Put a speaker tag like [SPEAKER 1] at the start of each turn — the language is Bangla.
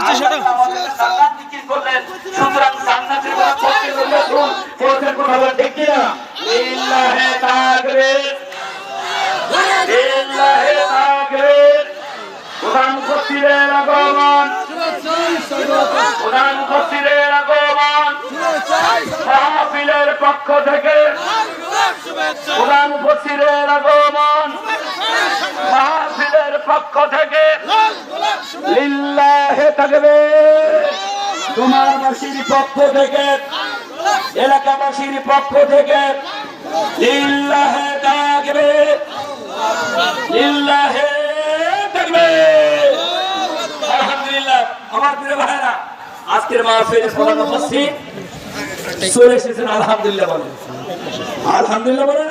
[SPEAKER 1] আচ্ছা, সুতরাং জান্নাতের কথা বলতে গেলে কোরআনের কথা বলতে ঠিক না। লিল্লাহে তাকবীর। লিল্লাহে তাকবীর। পক্ষ থেকে। উপস্থিতের আগমন। পক্ষ থেকে লিল্লাহে থাকবে তোমার বাসীর পক্ষ থেকে, এলাকাবাসীর পক্ষ থেকে লিল্লাহে থাকবে লিল্লাহে থাকবে আলহামদুলিল্লাহ। আমার প্রিয় ভাইরা আজকের মাহফিলের প্রধান উপস্থিত। চলে আলহামদুলিল্লাহ বলেন। আলহামদুলিল্লাহ বলেন।